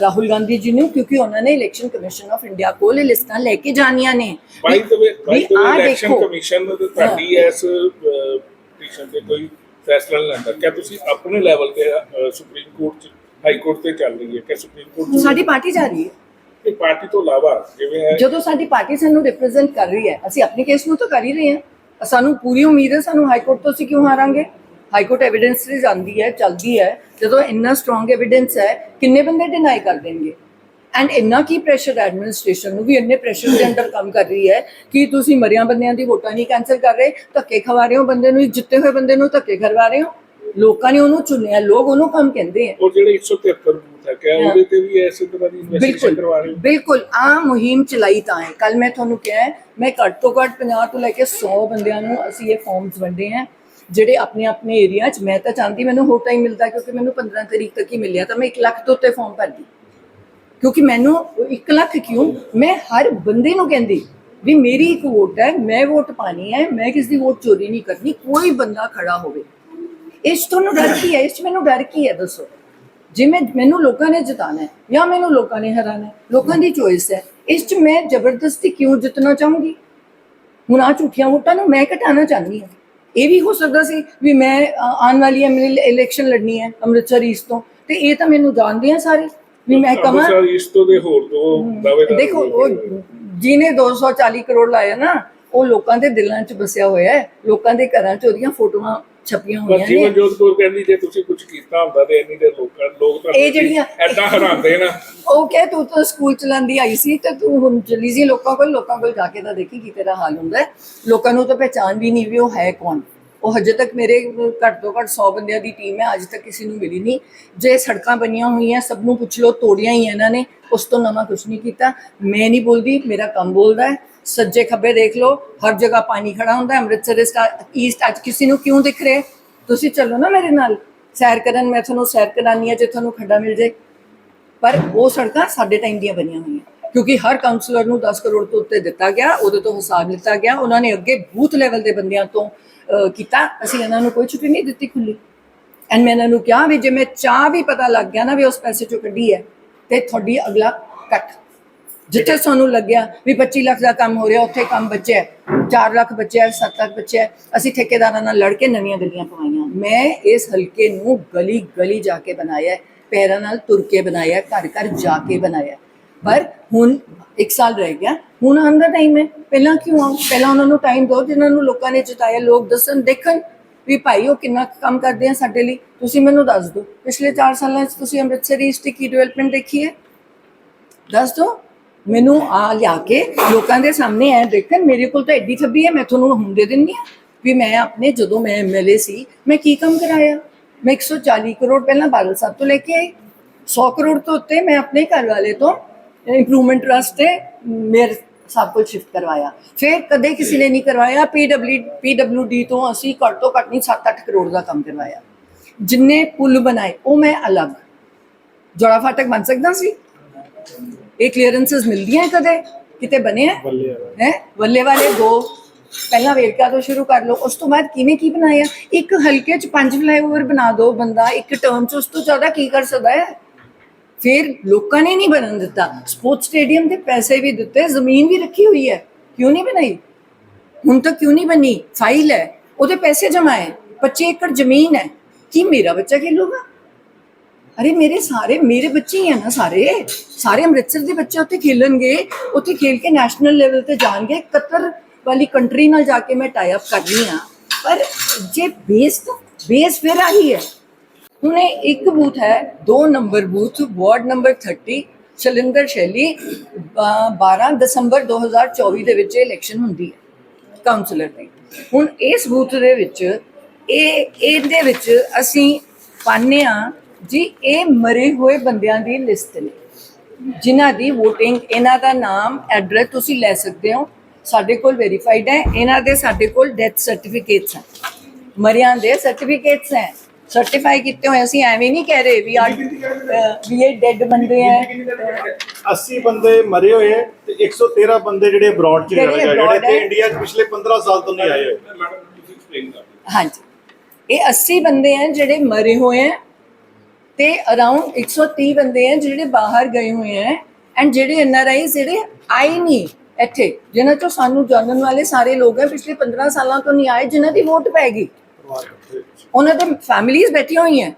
ਰਾਹੁਲ ਗਾਂਧੀ ਜੀ ਨੂੰ ਕਿਉਂਕਿ ਉਹਨਾਂ ਨੇ ਇਲੈਕਸ਼ਨ ਕਮਿਸ਼ਨ ਆਫ ਇੰਡੀਆ ਕੋਲ ਇਹ ਲਿਸਟਾਂ ਲੈ ਕੇ ਜਾਣੀਆਂ ਨੇ। ਬਾਈ ਦ ਵੇ ਬਾਈ ਵੀ ਦ ਵੇ ਆਹ ਇਲੈਕਸ਼ਨ ਦੇਖੋ। ਕਮਿਸ਼ਨ ਦਾ ਤੁਹਾਡੀ ਇਸ ਪਟੀਸ਼ਨ ਤੇ ਕੋਈ ਫੈਸਲਾ ਨਹੀਂ ਲੈਂਦਾ। ਕਿ ਤੁਸੀਂ ਆਪਣੇ ਲੈਵਲ ਤੇ ਅਹ, ਸੁਪਰੀਮ ਕੋਰਟ ਚ ਹਾਈ ਕੋਰਟ ਤੇ ਚੱਲ ਰਹੀ ਹੈ? ਕਿ ਸੁਪਰੀਮ ਕੋਰਟ ਸਾਡੀ ਪਾਰਟੀ ਜਾ ਰਹੀ ਹੈ। ਪਾਰਟੀ ਤੋਂ ਇਲਾਵਾ ਜਿਵੇਂ ਇਹ ਜਦੋਂ ਸਾਡੀ ਪਾਰਟੀ ਸਾਨੂੰ ਰਿਪਰੈਜ਼ੈਂਟ ਕਰ ਰਹੀ ਹੈ ਅਸੀਂ ਆਪਣੇ ਕੇਸ ਨੂੰ ਤਾਂ ਕਰ ਹੀ ਰਹੇ ਹਾਂ। ਸਾਨੂੰ ਪੂਰੀ ਉਮੀਦ ਹੈ ਸਾਨੂੰ ਹਾਈ ਕੋਰਟ ਤੋਂ ਅਸੀਂ ਕਿਉਂ ਹਾਰਾਂਗੇ? ਹਾਈ ਕੋਰਟ ਐਵੀਡੈਂਸ ਤੇ ਜਾਂਦੀ ਹੈ ਚੱਲਦੀ ਹੈ। ਜਦੋਂ ਇੰਨਾ ਸਟਰੋਂਗ ਐਵੀਡੈਂਸ ਹੈ ਕਿੰਨੇ ਬੰਦੇ ਡਿਨਾਈ ਕਰ ਦੇਣਗੇ? ਐਂਡ ਇੰਨਾ ਕੀ ਪ੍ਰੈਸ਼ਰ ਐਡਮਿਨਿਸਟ੍ਰੇਸ਼ਨ ਨੂੰ ਵੀ ਇੰਨੇ ਪ੍ਰੈਸ਼ਰ ਦੇ ਅੰਡਰ ਕੰਮ ਕਰ ਰਹੀ ਹੈ ਕਿ ਤੁਸੀਂ ਮਰਿਆਂ ਬੰਦਿਆਂ ਦੀ ਵੋਟਾਂ ਨਹੀਂ ਕੈਨਸਲ ਕਰ ਰਹੇ ਧੱਕੇ ਖਵਾ ਰਹੇ ਹੋ ਬੰਦੇ ਨੂੰ ਜਿੱਤੇ ਹੋਏ ਬੰਦੇ ਨੂੰ ਧੱਕੇ ਖਵਾ ਰਹੇ ਹੋ? ਲੋਕਾਂ ਨੇ ਉਹਨੂੰ ਚੁਣਿਆ ਲੋਕ ਉਹਨੂੰ ਕੰਮ ਕਹਿੰਦੇ ਆ। ਉਹ ਜਿਹੜੇ 173 ਬੂਥ ਹੈ ਕਿ ਹਾਂ। ਉਹਦੇ ਤੇ ਵੀ ਐਸੇ ਤਰ੍ਹਾਂ ਦੀ ਇਨਵੈਸਟੀਗੇਸ਼ਨ ਕਰਵਾ ਰਹੇ ਬਿਲਕੁਲ ਆ ਮੁਹਿੰਮ ਚਲਾਈ ਤਾਂ ਹੈ। ਕੱਲ ਮੈਂ ਤੁਹਾਨੂੰ ਕਿਹਾ ਮੈਂ ਘੱਟ ਤੋਂ ਘੱਟ 50 ਤੋਂ ਲੈ ਕੇ 100 ਬੰਦਿਆਂ ਨੂੰ ਅਸੀਂ ਇਹ ਫਾਰਮਸ ਵੰਡੇ ਹੈ। ਜਿਹੜੇ ਆਪਣੇ ਆਪਣੇ ਏਰੀਆ 'ਚ ਮੈਂ ਤਾਂ ਚਾਹੁੰਦੀ ਮੈਨੂੰ ਹੋਰ ਟਾਈਮ ਮਿਲਦਾ ਕਿਉਂਕਿ ਮੈਨੂੰ 15 ਤਰੀਕ ਤੱਕ ਹੀ ਮਿਲਿਆ ਤਾਂ ਮੈਂ 1 ਲੱਖ ਤੋਂ ਉੱਤੇ ਫਾਰਮ ਭਰਦੀ। ਕਿਉਂਕਿ ਮੈਨੂੰ 1 ਲੱਖ ਕਿਉਂ? ਮੈਂ ਹਰ ਬੰਦੇ ਨੂੰ ਕਹਿੰਦੀ ਵੀ ਮੇਰੀ ਇੱਕ ਵੋਟ ਹੈ, ਮੈਂ ਵੋਟ ਪਾਣੀ ਹੈ, ਮੈਂ ਕਿਸੇ ਦੀ ਵੋਟ ਚੋਰੀ ਨਹੀਂ ਕਰਨੀ, ਕੋਈ ਬੰਦਾ ਖੜਾ ਹੋਵੇ। ਇਸ ਤੋਂ ਨੂੰ ਡਰ ਕੀ ਹੈ? ਇਸ 'ਚ ਮੈਨੂੰ ਡਰ ਕੀ ਹੈ ਦੱਸੋ? ਜੇ ਮੈਂ, ਮੈਨੂੰ ਲੋਕਾਂ ਨੇ ਜਿਤਾਣਾ ਹੈ ਜਾਂ ਮੈਨੂੰ ਲੋਕਾਂ ਨੇ ਹਰਾਣਾ ਹੈ, ਲੋਕਾਂ ਦੀ ਚੋਇਸ ਹੈ, ਇਸ 'ਚ ਮੈਂ ਜ਼ਬਰਦਸਤੀ ਕਿਉਂ ਜਿੱਤਣਾ ਚਾਹੂੰਗੀ? ਹੁਣ ਆ ਝੂਠੀਆਂ ਵੋਟਾਂ ਨੂੰ ਮੈਂ ਘਟਾਉਣਾ ਚਾਹੁੰਦੀ ਹਾਂ। ਇਹ ਵੀ ਹੋ ਸਕਦਾ ਸੀ ਵੀ ਮੈਂ ਆਉਣ ਵਾਲੀ ਐਮਐਲਏ ਇਲੈਕਸ਼ਨ ਲੜਨੀ ਹੈ ਅੰਮ੍ਰਿਤਸਰ ਈਸਟ ਤੋਂ ਤੇ ਇਹ ਤਾਂ ਮੈਨੂੰ ਜਾਣਦੇ ਆ ਸਾਰੇ ਵੀ ਮੈਂ ਕਹਾਂ ਅੰਮ੍ਰਿਤਸਰ ਇਸ ਤੋਂ ਦੇ ਹੋਰ ਦੋ ਦਾਅਵੇਦਾਰ ਦੇਖੋ ਉਹ। ਜਿਹਨੇ 240 ਕਰੋੜ ਲਾਇਆ ਨਾ ਉਹ ਲੋਕਾਂ ਦੇ ਦਿਲਾਂ 'ਚ ਵਸਿਆ ਹੋਇਆ ਹੈ ਲੋਕਾਂ ਦੇ ਘਰਾਂ 'ਚ ਉਹਦੀਆਂ ਫੋਟੋਆਂ ਛਪੀਆਂ ਹੋਈਆਂ ਨੇ। ਜੀਵਨ ਜੋਤ ਕੌਰ ਕਹਿੰਦੀ ਜੇ ਤੁਸੀਂ ਕੁਝ ਕੀਤਾ ਹੁੰਦਾ ਤੇ ਇੰਨੀ ਦੇ ਲੋਕਾਂ ਲੋਕ ਤਾਂ ਇਹ ਜਿਹੜੀਆਂ- ਐਦਾਂ ਹਰਾਉਂਦੇ ਨਾ। ਉਹ ਕਹੇ ਤੂੰ ਤਾਂ ਸਕੂਲ ਚਲਾਉਂਦੀ ਆਈ ਸੀ ਤੇ ਤੂੰ ਹੁਣ ਚਲੀ ਸੀ ਲੋਕਾਂ ਕੋਲ ਲੋਕਾਂ ਕੋਲ ਜਾ ਕੇ ਤਾਂ ਦੇਖੀ ਕੀ ਤੇਰਾ ਹਾਲ ਹੁੰਦਾ ਲੋਕਾਂ ਨੂੰ ਤਾਂ ਪਹਿਚਾਨ ਵੀ ਨਹੀਂ ਵੀ ਉਹ ਹੈ ਕੌਣ। ਉਹ ਹਜੇ ਤੱਕ ਮੇਰੇ ਘੱਟ ਤੋਂ ਘੱਟ 100 ਬੰਦਿਆਂ ਦੀ ਟੀਮ ਹੈ ਅੱਜ ਤੱਕ ਕਿਸੇ ਨੂੰ ਮਿਲੀ ਨਹੀਂ। ਜੇ ਸੜਕਾਂ ਬਣੀਆਂ ਹੋਈਆਂ ਸਭ ਨੂੰ ਪੁੱਛ ਲਓ ਤੋੜੀਆਂ ਹੀ ਇਹਨਾਂ ਨੇ ਉਸ ਤੋਂ ਨਵਾਂ ਕੁਝ ਨਹੀਂ ਕੀਤਾ। ਮੈਂ ਨਹੀਂ ਬੋਲਦੀ ਮੇਰਾ ਕੰਮ ਬੋਲਦਾ ਹੈ। ਸੱਜੇ ਖੱਬੇ ਦੇਖ ਲਓ, ਹਰ ਜਗ੍ਹਾ ਪਾਣੀ ਖੜਾ ਹੁੰਦਾ, ਅੰਮ੍ਰਿਤਸਰ ਈਸਟ ਅੱਜ ਕਿਸੇ ਨੂੰ ਕਿਉਂ ਦਿਖ ਰਿਹਾ? ਤੁਸੀਂ ਚੱਲੋ ਨਾ ਮੇਰੇ ਨਾਲ। ਸੈਰ ਕਰਨ, ਮੈਂ ਤੁਹਾਨੂੰ ਸੈਰ ਕਰਾਨੀ ਹੈ, ਜੇ ਤੁਹਾਨੂੰ ਖੱਡਾ ਮਿਲ ਜੇ ਪਰ ਉਹ ਸੜਕਾਂ ਸਾਡੇ ਟਾਈਮ ਦੀਆਂ ਬਣੀਆਂ ਹੋਈਆਂ। ਕਿਉਂਕਿ ਹਰ ਕਾਉਂਸਲਰ ਨੂੰ 10 ਕਰੋੜ ਤੋਂ ਉੱਤੇ ਦਿੱਤਾ ਗਿਆ, ਉਹਦੇ ਤੋਂ ਹਿਸਾਬ ਲਿੱਤਾ ਗਿਆ, ਉਹਨਾਂ ਨੇ ਅੱਗੇ ਬੂਥ ਲੈਵਲ ਦੇ ਬੰਦਿਆਂ ਤੋਂ ਕੀਤਾ। ਅਸੀਂ ਇਹਨਾਂ ਨੂੰ ਕੋਈ ਛੁੱਟੀ ਨਹੀਂ ਦਿੱਤੀ ਖੁੱਲੀ ਐਂਡ ਮੈਂ ਇਹਨਾਂ ਨੂੰ ਕਿਹਾ ਵੀ ਜੇ ਮੈਂ ਚਾਹ ਵੀ ਪਤਾ ਲੱਗ ਗਿਆ ਨਾ ਵੀ ਉਸ ਪੈਸੇ ਚੋਂ ਕੱਢੀ ਹੈ, ਤੇ ਤੁਹਾਡੀ ਅਗਲਾ ਕੱਟ ਜਿੱਥੇ ਸਾਨੂੰ ਲੱਗਿਆ ਵੀ 25 ਲੱਖ ਦਾ ਕੰਮ ਹੋ ਰਿਹਾ, ਉੱਥੇ ਕੰਮ ਬਚਿਆ ਹੈ। 4 ਲੱਖ ਬਚਿਆ 7 ਲੱਖ ਬਚਿਆ ਅਸੀਂ ਠੇਕੇਦਾਰਾਂ ਨਾਲ ਲੜ ਕੇ ਨਵੀਆਂ ਗਲੀਆਂ ਪਵਾਈਆਂ। ਮੈਂ ਇਸ ਹਲਕੇ ਨੂੰ ਗਲੀ ਗਲੀ ਜਾ ਕੇ ਬਣਾਇਆ ਪੈਰਾਂ ਨਾਲ ਤੁਰ ਕੇ ਬਣਾਇਆ ਘਰ ਘਰ ਜਾ ਕੇ ਬਣਾਇਆ ਪਰ ਹੁਣ 1 ਸਾਲ ਰਹਿ ਗਿਆ, ਹੁਣ ਆਉਣ ਦਾ ਟਾਈਮ ਹੈ। ਪਹਿਲਾਂ ਕਿਉਂ ਆ ਪਹਿਲਾਂ ਉਹਨਾਂ ਨੂੰ ਟਾਈਮ ਦਿਓ, ਜਿਨ੍ਹਾਂ ਨੂੰ ਲੋਕਾਂ ਨੇ ਜਿਤਾਇਆ, ਲੋਕ ਦੱਸਣ, ਦੇਖਣ ਵੀ ਭਾਈ ਉਹ ਕਿੰਨਾ ਕੁ ਕੰਮ ਕਰਦੇ ਆ ਸਾਡੇ ਲਈ। ਤੁਸੀਂ ਮੈਨੂੰ ਦੱਸ ਦਿਓ, ਪਿਛਲੇ 4 ਸਾਲਾਂ 'ਚ ਤੁਸੀਂ ਅੰਮ੍ਰਿਤਸਰ ਈਸਟ ਕੀ ਡਿਵੈਲਪਮੈਂਟ ਦੇਖੀ ਹੈ? ਦੱਸ ਦੋ ਮੈਨੂੰ ਆ ਲਿਆ ਕੇ ਲੋਕਾਂ ਦੇ ਸਾਹਮਣੇ ਐ ਦੇਖਣ, ਮੇਰੇ ਕੋਲ ਤਾਂ ਐਡੀ ਥੱਬੀ ਹੈ, ਮੈਂ ਤੁਹਾਨੂੰ ਹੁਣ ਦੇ ਦਿੰਦੀ ਆ ਵੀ ਮੈਂ ਆਪਣੇ ਜਦੋਂ ਮੈਂ ਐਮਐਲਏ ਸੀ, ਮੈਂ ਕੀ ਕੰਮ ਕਰਾਇਆ? ਮੈਂ 140 ਕਰੋੜ ਪਹਿਲਾਂ ਬਾਦਲ ਸਾਹਿਬ ਤੋਂ ਲੈ ਕੇ ਆਈ। 100 ਕਰੋੜ ਤੋਂ ਉੱਤੇ ਮੈਂ ਆਪਣੇ ਘਰ ਵਾਲੇ ਤੋਂ ਇੰਪਰੂਵਮੈਂਟ ਟਰਸਟ ਤੇ ਮੇਰੇ ਸਭ ਕੁਝ ਸ਼ਿਫਟ ਕਰਵਾਇਆ। ਫਿਰ ਕਦੇ ਕਿਸੇ ਨੇ ਨਹੀਂ ਕਰਵਾਇਆ। ਪੀਡਬਲਯੂ ਪੀਡਬਲਯੂਡੀ ਤੋਂ ਅਸੀਂ ਘੱਟ ਤੋਂ ਘੱਟ ਨਹੀਂ 7-8 ਕਰੋੜ ਦਾ ਕੰਮ ਕਰਵਾਇਆ। ਜਿੰਨੇ ਪੁਲ ਬਣਾਏ, ਉਹ ਮੈਂ ਅਲੱਗ ਜੋੜਾ ਫਾਟਕ ਬਣ ਸਕਦਾ ਸੀ? ਇਹ ਕਲੀਅਰੈਂਸਸ ਮਿਲਦੀਆਂ ਕਦੇ? ਕਿਤੇ ਬਣੇ ਹੈ ਹੈ? ਵੱਲੇ ਵਾਲੇ ਦੋ। ਪਹਿਲਾਂ ਵੇਰਕਾ ਤੋਂ ਸ਼ੁਰੂ ਕਰ ਲਓ ਉਸ ਤੋਂ ਬਾਅਦ ਕਿਵੇਂ ਕੀ ਬਣਾਇਆ? ਇੱਕ ਹਲਕੇ ਚ ਪੰਜ ਫਲਾਈਓਵਰ ਬਣਾ ਦੋ ਬੰਦਾ ਇੱਕ ਟਰਮ ਚ ਉਸ ਤੋਂ ਜ਼ਿਆਦਾ ਕੀ ਕਰ ਸਕਦਾ ਹੈ? ਫਿਰ ਲੋਕਾਂ ਨੇ ਨਹੀਂ ਬਣਨ ਦਿੱਤਾ। ਸਪੋਰਟਸ ਸਟੇਡੀਅਮ ਦੇ ਪੈਸੇ ਵੀ ਦਿੱਤੇ ਜ਼ਮੀਨ ਵੀ ਰੱਖੀ ਹੋਈ ਹੈ। ਕਿਉਂ ਨਹੀਂ ਬਣਾਈ? ਹੁਣ ਤੱਕ ਕਿਉਂ ਨਹੀਂ ਬਣੀ? ਫਾਈਲ ਹੈ। ਉਹਦੇ ਪੈਸੇ ਜਮਾਏ 25 ਏਕੜ ਜ਼ਮੀਨ ਹੈ। ਕੀ ਮੇਰਾ ਬੱਚਾ ਖੇਲੂਗਾ? ਅਰੇ ਮੇਰੇ ਸਾਰੇ, ਮੇਰੇ ਬੱਚੇ ਹੀ ਆ ਨਾ ਸਾਰੇ। ਸਾਰੇ ਅੰਮ੍ਰਿਤਸਰ ਦੇ ਬੱਚੇ ਉੱਥੇ ਖੇਲਣਗੇ। ਉੱਥੇ ਖੇਲ ਕੇ ਨੈਸ਼ਨਲ ਲੈਵਲ ਤੇ ਜਾਣਗੇ। ਕਤਰ ਵਾਲੀ ਕੰਟਰੀ ਨਾਲ ਜਾ ਕੇ ਮੈਂ ਟਾਈ ਅਪ ਕਰਨੀ ਆ। ਪਰ ਜੇ ਬੇਸ ਤਾਂ ਬੇਸ ਫਿਰ ਆਹੀ ਹੈ। ਹੁਣ ਇਹ ਇੱਕ ਬੂਥ ਹੈ 2 number booth ward number 30 Shalinder Shelly, ਅਹ 12 ਦਸੰਬਰ 2024 ਦੇ ਵਿੱਚ ਇਲੈਕਸ਼ਨ ਹੁੰਦੀ ਹੈ ਕਾਉਂਸਲਰ ਦੀ। ਹੁਣ ਇਸ ਬੂਥ ਦੇ ਵਿੱਚ, ਇਹ, ਇਹਦੇ ਵਿੱਚ ਅਸੀਂ ਪਾਉਂਦੇ ਹਾਂ ਜੀ ਇਹ ਮਰੇ ਹੋਏ ਬੰਦਿਆਂ ਦੀ ਲਿਸਟ ਨੇ। ਜਿਨ੍ਹਾਂ ਦੀ VOTING ਇਹਨਾਂ ਦਾ ਨਾਮ ਐਡਰੈਸ ਤੁਸੀਂ ਲੈ ਸਕਦੇ ਹੋ। ਸਾਡੇ ਕੋਲ ਵੈਰੀਫਾਈਡ ਹੈ। ਇਹਨਾਂ ਦੇ ਸਾਡੇ ਕੋਲ ਡੈਥ ਸਰਟੀਫਿਕੇਟਸ ਹਨ। ਮਰਿਆਂ ਦੇ ਸਰਟੀਫਿਕੇਟਸ ਹੈ। ਸਰਟੀਫਾਈ ਕੀਤੇ ਹੋਏ ਅਸੀਂ ਐਵੇਂ ਨਹੀਂ ਕਹਿ ਰਹੇ ਵੀ ਆ ਵੀ ਇਹ ਡੈਡ ਬੰਦੇ ਹੈ। 80 ਬੰਦੇ ਮਰੇ ਹੋਏ ਹੈ ਤੇ 113 ਬੰਦੇ ਜਿਹੜੇ ਅਬਰੋਡ ਚ ਰਹੇ ਜਿਹੜੇ ਹੈ। ਇੰਡੀਆ 'ਚ ਪਿਛਲੇ 15 ਸਾਲ ਤੋਂ ਨਹੀਂ ਆਏ ਹੋਏ। ਮੈਡਮ ਤੁਸੀਂ ਐਕਸਪਲੇਨ ਕਰ ਦਿਓ। ਹਾਂਜੀ। ਇਹ 80 ਬੰਦੇ ਹਨ ਜਿਹੜੇ ਮਰੇ ਹੋਏ ਹੈ। ਤੇ ਅਰਾਊਂਡ 130 ਬੰਦੇ ਹਨ ਜਿਹੜੇ ਬਾਹਰ ਗਏ ਹੋਏ ਹੈ ਐਂਡ ਜਿਹੜੇ ਐਨਆਰਆਈ ਜਿਹੜੇ ਆਏ ਨਹੀਂ ਇੱਥੇ, ਜਿਨ੍ਹਾਂ ਚੋਂ ਸਾਨੂੰ ਜਾਣਨ ਵਾਲੇ ਸਾਰੇ ਲੋਕ ਹੈ ਪਿਛਲੇ 15 ਸਾਲਾਂ ਤੋਂ ਨਹੀਂ ਆਏ, ਜਿਨ੍ਹਾਂ ਦੀ ਵੋਟ ਪੈ ਗਈ। ਉਹਨਾਂ ਦੇ ਫੈਮਿਲੀਆਂ ਬੈਠੀਆਂ ਹੋਈਆਂ।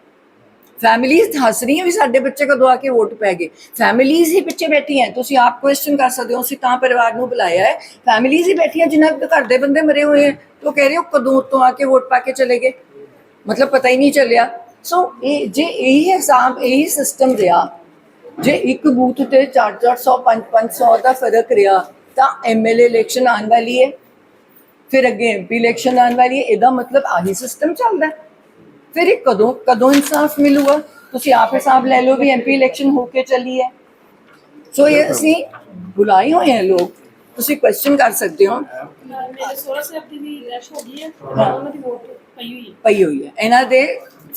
ਫੈਮਿਲੀਆਂ ਹੱਸ ਰਹੀਆਂ ਵੀ ਸਾਡੇ ਬੱਚੇ ਕਦੋਂ ਆ ਕੇ ਵੋਟ ਪੈ ਗਏ। ਫੈਮਿਲੀਆਂ ਹੀ ਪਿੱਛੇ ਬੈਠੀਆਂ ਤੁਸੀਂ ਆਪ ਕੁਐਸਚਨ ਕਰ ਸਕਦੇ ਹੋ, ਅਸੀਂ ਤਾਂ ਪਰਿਵਾਰ ਨੂੰ ਬੁਲਾਇਆ ਹੈ। ਫੈਮਿਲੀਆਂ ਹੀ ਬੈਠੀਆਂ ਜਿਨ੍ਹਾਂ ਦੇ ਘਰ ਦੇ ਬੰਦੇ ਮਰੇ ਹੋਏ ਹੈ। ਤੇ ਉਹ ਕਹਿ ਰਹੇ ਹੋ ਕਦੋਂ ਤੋਂ ਆ ਕੇ ਵੋਟ ਪਾ ਕੇ ਚਲੇ ਗਏ। ਮਤਲਬ ਪਤਾ ਹੀ ਨਹੀਂ ਚੱਲਿਆ। ਸੋ ਇਹ ਜੇ ਇਹੀ ਹਿਸਾਬ ਇਹੀ ਸਿਸਟਮ ਰਿਹਾ ਜੇ ਇੱਕ ਬੂਥ ਤੇ 4-400 5-500 ਦਾ ਫ਼ਰਕ ਰਿਹਾ ਤਾਂ ਐਮਐਲਏ ਇਲੈਕਸ਼ਨ ਆਉਣ ਵਾਲੀ ਹੈ ਫਿਰ ਅੱਗੇ ਐਮਪੀ ਇਲੈਕਸ਼ਨ ਆਉਣ ਵਾਲੀ ਹੈ ਇਹਦਾ ਮਤਲਬ ਆਹੀ ਸਿਸਟਮ ਚੱਲਦਾ। ਫਿਰ ਇਹ ਕਦੋਂ ਕਦੋਂ ਇਨਸਾਫ ਮਿਲੂਗਾ? ਤੁਸੀਂ ਆਪ ਹਿਸਾਬ ਲੈ ਲਓ ਵੀ ਐਮਪੀ ਇਲੈਕਸ਼ਨ ਹੋ ਕੇ ਚੱਲੀ ਹੈ ਸੋ ਇਹ ਅਸੀਂ ਬੁਲਾਏ ਹੋਏ ਹਾਂ ਲੋਕ। ਤੁਸੀਂ ਕੁਐਸਚਨ ਕਰ ਸਕਦੇ ਹੋ। ਮੇਰੇ ਸੋਹਰਾ ਸਾਹਿਬ ਦੀ ਵੀ ਰੈਸ਼ ਹੋ ਗਈ ਹੈ। ਉਹਨਾਂ ਦੀ ਵੋਟ ਪਈ ਹੋਈ ਹੈ ਪਈ ਹੋਈ ਹੈ ਇਹਨਾਂ ਦੇ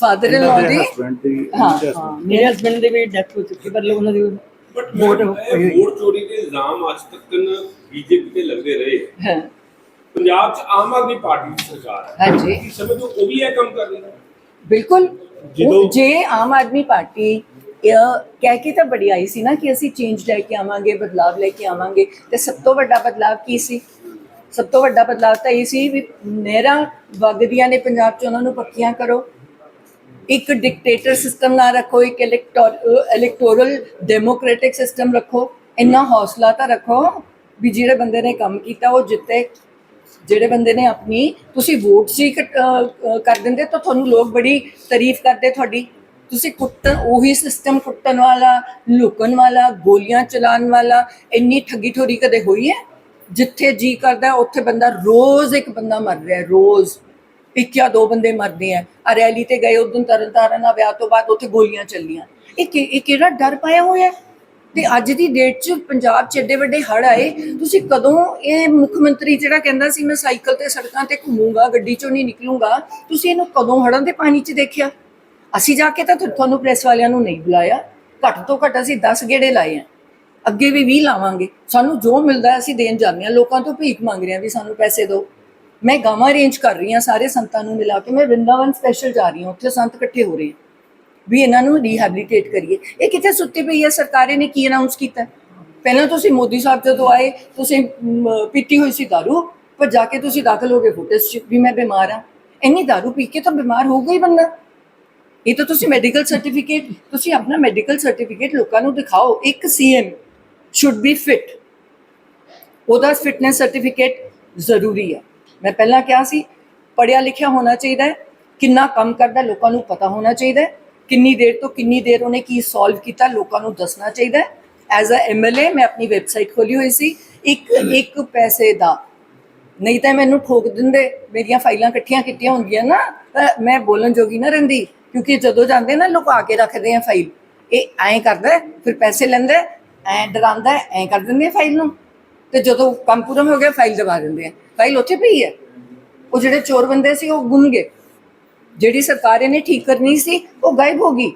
ਫਾਦਰ ਇਨ ਲਾਅ ਦੀ। ਹਸਬੰਡ ਦੀ ਹਾਂ ਹਾਂ ਮੇਰੇ ਹਸਬੰਡ ਦੀ ਵੀ ਡੈਥ ਹੋ ਚੁੱਕੀ ਪਰ ਉਹਨਾਂ ਦੀ ਬਟ ਵੋਟ ਵੋਟ ਚੋਰੀ ਦੇ ਇਲਜ਼ਾਮ ਅੱਜ ਤੱਕ ਬੀਜੇਪੀ ਤੇ ਲੱਗਦੇ ਰਹੇ। ਹਾਂ, ਪੰਜਾਬ 'ਚ ਆਮ ਆਦਮੀ ਪਾਰਟੀ ਦੀ ਸਰਕਾਰ ਹੈ। ਹਾਂਜੀ। ਕੀ ਸਮਝੋ ਉਹ ਵੀ ਇਹ ਕੰਮ ਕਰ ਰਹੀ ਹੈ। ਬਿਲਕੁਲ। ਜੇ ਆਮ ਆਦਮੀ ਪਾਰਟੀ ਇਹ ਕਹਿ ਕੇ ਤਾਂ ਬੜੀ ਆਈ ਸੀ ਨਾ ਕਿ ਅਸੀਂ ਚੇਂਜ ਲੈ ਕੇ ਆਵਾਂਗੇ ਬਦਲਾਵ ਲੈ ਕੇ ਆਵਾਂਗੇ ਤੇ ਸਭ ਤੋਂ ਵੱਡਾ ਬਦਲਾਵ ਕੀ ਸੀ? ਸਭ ਤੋਂ ਵੱਡਾ ਬਦਲਾਵ ਤਾਂ ਇਹ ਸੀ ਵੀ ਨਹਿਰਾਂ ਵਗਦੀਆਂ ਨੇ ਪੰਜਾਬ 'ਚ ਉਹਨਾਂ ਨੂੰ ਪੱਕੀਆਂ ਕਰੋ। ਇੱਕ ਡਿਕਟੇਟਰ ਸਿਸਟਮ ਨਾ ਰੱਖੋ, ਇੱਕ ਇਲੈਕਟੋਰਲ ਡੈਮੋਕ੍ਰੈਟਿਕ ਸਿਸਟਮ ਰੱਖੋ, ਇੰਨਾ ਹੌਸਲਾ ਤਾਂ ਰੱਖੋ ਵੀ ਜਿਹੜੇ ਬੰਦੇ ਨੇ ਕੰਮ ਕੀਤਾ, ਉਹ ਜਿੱਤੇ। ਜਿਹੜੇ ਬੰਦੇ ਨੇ ਆਪਣੀ, ਤੁਸੀਂ ਵੋਟ ਸੀ ਕੱਟ- ਕਰ ਦਿੰਦੇ ਤਾਂ ਤੁਹਾਨੂੰ ਲੋਕ ਬੜੀ ਤਾਰੀਫ ਕਰਦੇ ਤੁਹਾਡੀ। ਤੁਸੀਂ ਕੁੱਟਣ, ਉਹੀ ਸਿਸਟਮ ਕੁੱਟਣ ਵਾਲਾ, ਲੁਕਣ ਵਾਲਾ, ਗੋਲੀਆਂ ਚਲਾਉਣ ਵਾਲਾ, ਇੰਨੀ ਠੱਗੀ ਠੋਰੀ ਕਦੇ ਹੋਈ ਹੈ? ਜਿੱਥੇ ਜੀ ਕਰਦਾ, ਉੱਥੇ ਬੰਦਾ ਰੋਜ਼ ਇੱਕ ਬੰਦਾ ਮਰ ਰਿਹਾ, ਰੋਜ਼। ਇੱਕ ਜਾਂ ਦੋ ਬੰਦੇ ਮਰਦੇ ਆ। ਆ ਰੈਲੀ ਤੇ ਗਏ, ਉਦੋਂ ਤਰਨ ਤਾਰਨ ਆ ਵਿਆਹ ਤੋਂ ਬਾਅਦ ਉੱਥੇ ਗੋਲੀਆਂ ਚੱਲੀਆਂ। ਇਹ ਕਿ- ਇਹ ਕਿਹੜਾ ਡਰ ਪਾਇਆ ਹੋਇਆ ਹੈ? ਤੇ ਅੱਜ ਦੀ ਡੇਟ 'ਚ ਪੰਜਾਬ 'ਚ ਏਡੇ ਵੱਡੇ ਹੜ ਆਏ, ਤੁਸੀਂ ਕਦੋਂ ਇਹ ਮੁੱਖ ਮੰਤਰੀ ਜਿਹੜਾ ਕਹਿੰਦਾ ਸੀ, ਮੈਂ ਸਾਈਕਲ ਤੇ ਸੜਕਾਂ ਤੇ ਘੁੰਮੂਗਾ, ਗੱਡੀ 'ਚੋਂ ਨਹੀਂ ਨਿਕਲੂੰਗਾ, ਤੁਸੀਂ ਇਹਨੂੰ ਕਦੋਂ ਹੜਾਂ ਦੇ ਪਾਣੀ 'ਚ ਦੇਖਿਆ? ਅਸੀਂ ਜਾ ਕੇ ਤਾਂ ਤੁ- ਤੁਹਾਨੂੰ ਪ੍ਰੈਸ ਵਾਲਿਆਂ ਨੂੰ ਨਹੀਂ ਬੁਲਾਇਆ। ਘੱਟ ਤੋਂ ਘੱਟ ਅਸੀਂ 10 ਗੇੜੇ ਲਾਏ ਆ। ਅੱਗੇ ਵੀ 20 ਲਾਵਾਂਗੇ। ਸਾਨੂੰ ਜੋ ਮਿਲਦਾ ਹੈ ਅਸੀਂ ਦੇਣ ਜਾਂਦੇ ਹਾਂ। ਲੋਕਾਂ ਤੋਂ ਭੀਖ ਮੰਗ ਰਹੇ ਹਾਂ ਵੀ ਸਾਨੂੰ ਪੈਸੇ ਦਿਓ। ਮੈਂ ਗਾਵਾਂ ਅਰੇਂਜ ਕਰ ਰਹੀ ਹਾਂ ਸਾਰੇ ਸੰਤਾਂ ਨੂੰ ਮਿਲਾ ਕੇ, ਮੈਂ ਵ੍ਰਿੰਦਾਵਨ ਸਪੈਸ਼ਲ ਜਾ ਰਹੀ ਹਾਂ, ਉੱਥੇ ਸੰਤ ਇਕੱਠੇ ਹੋ ਰਹੇ ਹੈ। ਵੀ ਇਹਨਾਂ ਨੂੰ ਰੀਹੈਬਿਲਿਟੇਟ ਕਰੀਏ। ਇਹ ਕਿੱਥੇ ਸੁੱਤੀ ਪਈ ਹੈ? ਸਰਕਾਰੇ ਨੇ ਕੀ ਅਨਾਉਂਸ ਕੀਤਾ? ਪਹਿਲਾਂ ਤੁਸੀਂ ਮੋਦੀ ਸਾਹਿਬ ਜਦੋਂ ਆਏ, ਤੁਸੀਂ ਪੀਤੀ ਹੋਈ ਸੀ ਦਾਰੂ ਪਰ ਜਾ ਕੇ ਤੁਸੀਂ ਦਾਖਲ ਹੋ ਗਏ ਫੁਟੇਜ 'ਚ ਵੀ ਮੈਂ ਬਿਮਾਰ ਹਾਂ। ਇੰਨੀ ਦਾਰੂ ਪੀ ਕੇ ਤਾਂ ਬਿਮਾਰ ਹੋ ਗਈ ਬੰਦਾ। ਇਹ ਤਾਂ ਤੁਸੀਂ ਮੈਡੀਕਲ ਸਰਟੀਫਿਕੇਟ ਤੁਸੀਂ ਆਪਣਾ ਮੈਡੀਕਲ ਸਰਟੀਫਿਕੇਟ ਲੋਕਾਂ ਨੂੰ ਦਿਖਾਓ। ਇੱਕ ਸੀਐਮ ਸ਼ੁੱਡ ਬੀ ਫਿਟ ਉਹਦਾ ਫਿਟਨੈਸ ਸਰਟੀਫਿਕੇਟ ਜ਼ਰੂਰੀ ਹੈ। ਮੈਂ ਪਹਿਲਾਂ ਕਿਹਾ ਸੀ ਪੜਿਆ ਲਿਖਿਆ ਹੋਣਾ ਚਾਹੀਦਾ ਹੈ, ਕਿੰਨਾ ਕੰਮ ਕਰਦਾ ਲੋਕਾਂ ਨੂੰ ਪਤਾ ਹੋਣਾ ਚਾਹੀਦਾ ਹੈ, ਕਿੰਨੀ ਦੇਰ ਤੋਂ ਕਿੰਨੀ ਦੇਰ ਉਹਨੇ ਕੀ ਸੋਲਵ ਕੀਤਾ ਲੋਕਾਂ ਨੂੰ ਦੱਸਣਾ ਚਾਹੀਦਾ ਹੈ। ਐਜ਼ ਅ ਐਮਐਲਏ ਮੈਂ ਆਪਣੀ ਵੈਬਸਾਈਟ ਖੋਲੀ ਹੋਈ ਸੀ, ਇੱਕ ਇੱਕ ਪੈਸੇ ਦਾ। ਨਹੀਂ ਤਾਂ ਮੈਨੂੰ ਠੋਕ ਦਿੰਦੇ, ਮੇਰੀਆਂ ਫਾਈਲਾਂ ਇਕੱਠੀਆਂ ਕੀਤੀਆਂ ਹੁੰਦੀਆਂ ਨਾ, ਤਾਂ ਮੈਂ ਬੋਲਣ ਜੋਗੀ ਨਾ ਰਹਿੰਦੀ, ਕਿਉਂਕਿ ਜਦੋਂ ਜਾਂਦੇ ਨਾ ਲੁਕਾ ਕੇ ਰੱਖਦੇ ਆ ਫਾਈਲ ਇਹ ਐਂ ਕਰਦਾ, ਫਿਰ ਪੈਸੇ ਲੈਂਦਾ, ਐਂ ਡਰਾਉਂਦਾ, ਐਂ ਕਰ ਦਿੰਦੇ ਫਾਈਲ ਨੂੰ। ਤੇ ਜਦੋਂ ਕੰਮ ਪੂਰਾ ਹੋ ਗਿਆ ਫਾਈਲ ਦਬਾ ਦਿੰਦੇ ਆ। ਫਾਈਲ ਉੱਥੇ ਪਈ ਹੈ? ਉਹ ਜਿਹੜੇ ਚੋਰ ਬੰਦੇ ਸੀ, ਉਹ ਗੁੰਮ ਗਏ। ਜਿਹੜੀ ਸਰਕਾਰ ਨੇ ਠੀਕ ਕਰਨੀ ਸੀ, ਉਹ ਗਾਇਬ ਹੋ ਗਈ।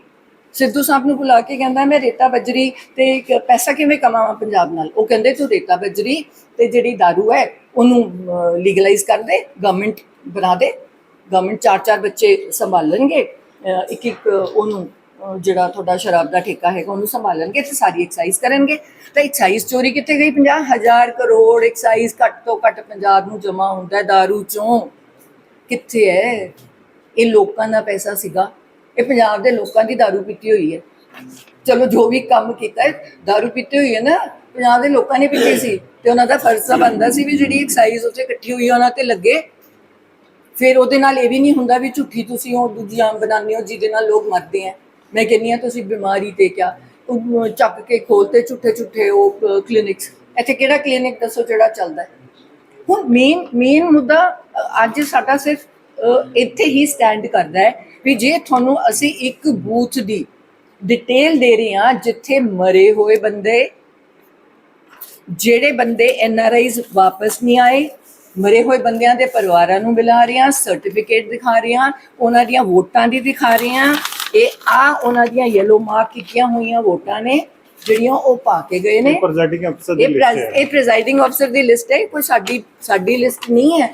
ਸਿੱਧੂ ਸਾਹਿਬ ਨੂੰ ਬੁਲਾ ਕੇ ਕਹਿੰਦਾ, ਮੈਂ ਰੇਤਾ ਬਜਰੀ ਤੇ ਪੈਸਾ ਕਿਵੇਂ ਕਮਾਵਾਂ ਪੰਜਾਬ ਨਾਲ? ਉਹ ਕਹਿੰਦੇ, ਤੂੰ ਰੇਤਾ ਬਜਰੀ ਤੇ ਜਿਹੜੀ दारू ਹੈ, ਉਹਨੂੰ ਲੀਗਲਾਈਜ਼ ਕਰ ਦੇ ਗਵਰਨਮੈਂਟ ਬਣਾ ਦੇ। ਗਵਰਨਮੈਂਟ ਚਾਰ ਚਾਰ ਬੱਚੇ ਸੰਭਾਲਣਗੇ। ਇੱਕ ਇੱਕ ਉਹਨੂੰ ਜਿਹੜਾ ਤੁਹਾਡਾ ਸ਼ਰਾਬ ਦਾ ਠੇਕਾ ਹੈਗਾ ਉਹਨੂੰ ਸੰਭਾਲਣਗੇ ਤੇ ਸਾਰੀ ਐਕਸਾਈਜ਼ ਕਰਨਗੇ ਤਾਂ ਐਕਸਾਈਜ਼ ਚੋਰੀ ਕਿੱਥੇ ਗਈ 50000 ਕਰੋੜ ਐਕਸਾਈਜ਼ ਘੱਟ ਤੋਂ ਘੱਟ ਪੰਜਾਬ ਨੂੰ ਜਮਾ ਹੁੰਦਾ ਹੈ दारू ਚੋਂ ਕਿੱਥੇ ਹੈ ਇਹ ਲੋਕਾਂ ਦਾ ਪੈਸਾ ਸੀਗਾ ਇਹ ਪੰਜਾਬ ਦੇ ਲੋਕਾਂ ਦੀ दारू ਪੀਤੀ ਹੋਈ ਹੈ ਚਲੋ ਜੋ ਵੀ ਕੰਮ ਕੀਤਾ ਹੈ दारू ਪੀਤੀ ਹੋਈ ਹੈ ਨਾ ਪੰਜਾਬ ਦੇ ਲੋਕਾਂ ਨੇ ਪੀਤੀ ਸੀ ਤੇ ਉਹਨਾਂ ਦਾ ਫਰਜ਼ ਤਾਂ ਬਣਦਾ ਸੀ ਵੀ ਜਿਹੜੀ ਐਕਸਾਈਜ਼ ਉੱਥੇ ਇਕੱਠੀ ਹੋਈ ਹੈ ਉਹਨਾਂ ਤੇ ਲੱਗੇ ਫਿਰ ਉਹਦੇ ਨਾਲ ਇਹ ਵੀ ਨਹੀਂ ਹੁੰਦਾ ਵੀ ਝੂਠੀ ਤੁਸੀਂ ਉਹ ਦੂਜੀ ਆਮ ਬਣਾਉਂਦੇ ਹੋ ਜਿਹਦੇ ਨਾਲ ਲੋਕ ਮਰਦੇ ਆ ਮੈਂ ਕਹਿੰਨੀ ਆ ਤੁਸੀਂ ਬਿਮਾਰੀ ਤੇ ਕਿਆ? ਚੱਕ ਕੇ ਖੋਲਤੇ ਝੂਠੇ ਝੂਠੇ ਉਹ ਕਲੀਨਿਕਸ ਇੱਥੇ ਕਿਹੜਾ ਕਲੀਨਿਕ ਦੱਸੋ ਜਿਹੜਾ ਚੱਲਦਾ ਹੈ? ਹੁਣ ਮੇਨ ਮੇਨ ਮੁੱਦਾ ਅੱਜ ਸਾਡਾ ਸਿਰਫ ਇੱਥੇ ਹੀ ਸਟੈਂਡ ਕਰਦਾ ਹੈ ਵੀ ਜੇ ਤੁਹਾਨੂੰ ਅਸੀਂ ਇੱਕ ਬੂਥ ਦੀ ਡਿਟੇਲ ਦੇ ਰਹੇ ਹਾਂ ਜਿੱਥੇ ਮਰੇ ਹੋਏ ਬੰਦੇ, ਜਿਹੜੇ ਬੰਦੇ ਐਨ ਆਰ ਆਈਜ਼ ਵਾਪਸ ਨਹੀਂ ਆਏ, ਮਰੇ ਹੋਏ ਬੰਦਿਆਂ ਦੇ ਪਰਿਵਾਰਾਂ ਨੂੰ ਮਿਲਾ ਰਹੇ ਹਾਂ ਸਰਟੀਫਿਕੇਟ ਦਿਖਾ ਰਹੇ ਹਾਂ, ਉਹਨਾਂ ਦੀਆਂ ਵੋਟਾਂ ਦੀ ਦਿਖਾ ਰਹੇ ਹਾਂ ਇਹ ਆ ਉਹਨਾਂ ਦੀਆਂ ਯੈਲੋ ਮਾਰਕ ਕੀਤੀਆਂ ਹੋਈਆਂ ਵੋਟਾਂ ਨੇ ਜਿਹੜੀਆਂ ਉਹ ਪਾ ਕੇ ਗਏ ਨੇ। ਪ੍ਰੈਜ਼ਾਈਡਿੰਗ ਅਫਸਰ ਦੀ ਇਹ ਲਿਸਟ ਹੈ। ਇਹ ਪ੍ਰੈਜ਼ਾਈਡਿੰਗ ਅਫਸਰ ਦੀ ਲਿਸਟ ਹੈ ਕੋਈ ਸਾਡੀ ਸਾਡੀ ਲਿਸਟ ਨਹੀਂ ਹੈ।